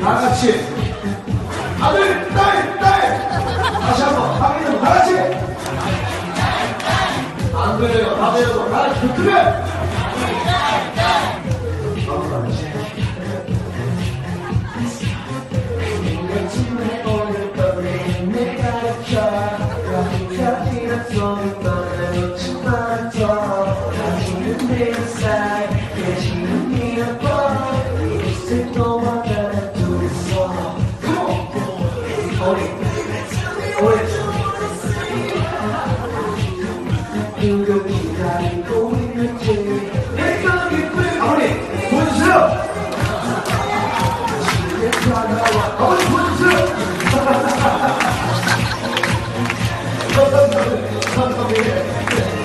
다 같이. 아들, 딸, 딸. 다시 한 번. 방에서 다 같이. 안 그래요. 다 돼요. 다 같이 붙으면. 감사합니다.